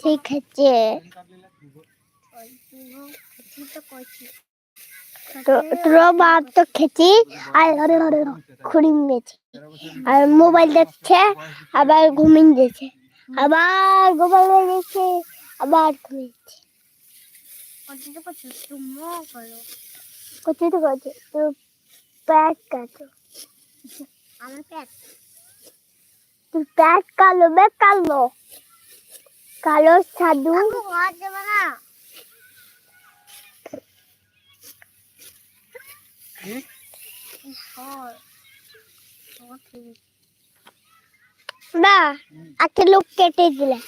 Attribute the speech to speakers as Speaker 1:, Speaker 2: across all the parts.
Speaker 1: ঠিক আছে। তোর বাপ তো খেছি আর খুঁড়ি মেয়েছে আর মোবাইল দেখছে আবার ঘুমিয়ে দিয়েছে আবার মোবাইল দেখছে আবার ঘুমিয়েছে। তো তো কাটো।
Speaker 2: আমার প্যাট
Speaker 1: তুই প্যাক কালো বে কালো? কালো সাধু।
Speaker 2: না।
Speaker 1: একটা লোক কেটে দিলে।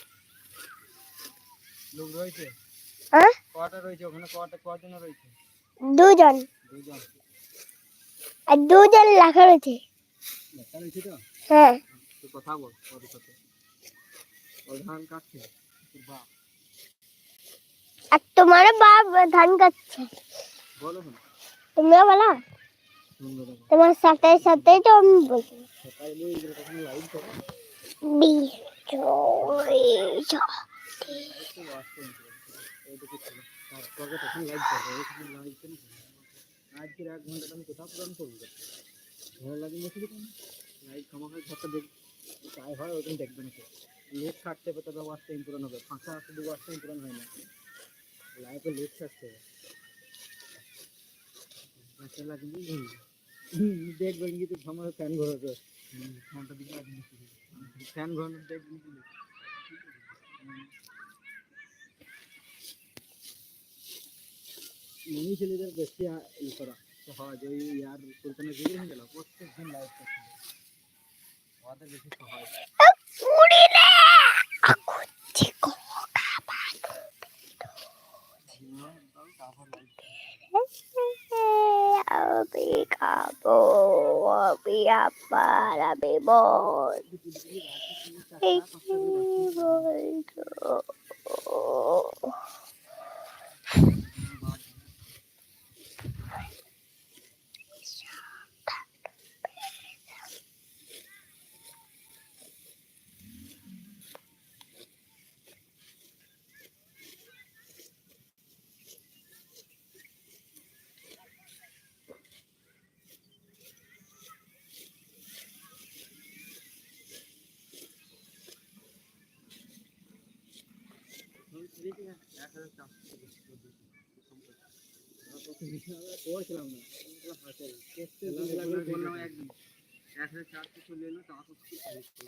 Speaker 3: লোক রয়েছে?
Speaker 1: হ্যাঁ
Speaker 3: কটা রয়েছে ওখানে? কটা কজন রয়েছে?
Speaker 1: দুজন।
Speaker 3: দুজন।
Speaker 1: আর দুজন লেখা রয়েছে।
Speaker 3: দেখা রয়েছে তো?
Speaker 1: হ্যাঁ।
Speaker 3: কথা বল ওর সাথে। ও ধান কাটছে?
Speaker 1: আর তোমার বাপ ধান কাটছে। তুমিও বলো। তোমার সাথে সাথে তো আমি বলছি
Speaker 3: আজকের এক ঘণ্টা আমি কোথাও পূরণ করব ভালো লাগে ঘরটা দেখ তাই হয় ওরকম দেখবে না লেট থাকতে হবে তবে ওয়াশ টাইম পূরণ হবে ফাঁকা আসতে দিয়ে ওয়াশ টাইম পূরণ হয় না লাইভে লেট থাকতে হবে আচ্ছা লাগবে দেখবেন কিন্তু সময় ফ্যান ঘোরাবে ফ্যানটা দিকে ফ্যান ঘোরানো দেখবেন কিন্তু মনি ছেলেদের বেশি আ- ই করা সহজ ওই ইয়ার সুলতানের বিয়ে হয়ে গেল প্রত্যেক দিন লাইভ করতে হবে। ওদের বেশি সহজ
Speaker 1: I'll be
Speaker 3: couple, I'll be up, but I'll be born. Thank you,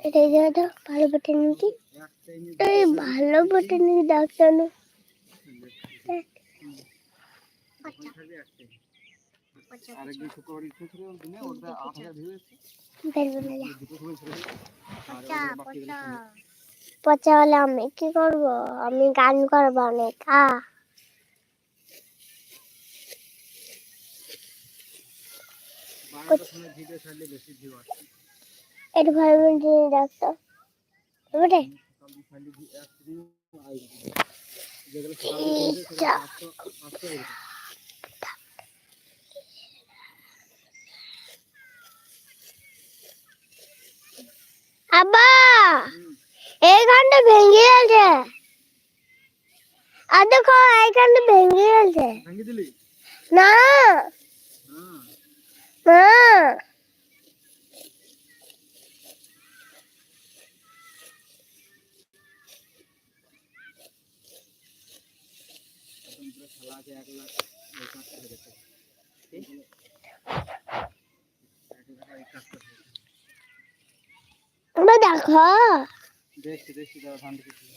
Speaker 1: এটা দাদা ভালো বটে নাকি এই ভালো বটে নাকি ডাক্তার না
Speaker 3: আরেকদিন শুক্রবার ইচ্ছে ছিল দিনে ওটা আট হাজার ভিউ এসছে।
Speaker 1: বেরবো
Speaker 2: পচা
Speaker 1: হলে আমি কি করব? আমি গান করব অনেক। আ।
Speaker 3: একদিন এরকম
Speaker 1: এইখানটা ভেঙে গেছে। আর দেখো এইখানটা ভেঙে গেছে। না। না।
Speaker 3: এই এই
Speaker 1: দেখো।
Speaker 3: দেখছি দেখছি দাদা ধান দেখেছি।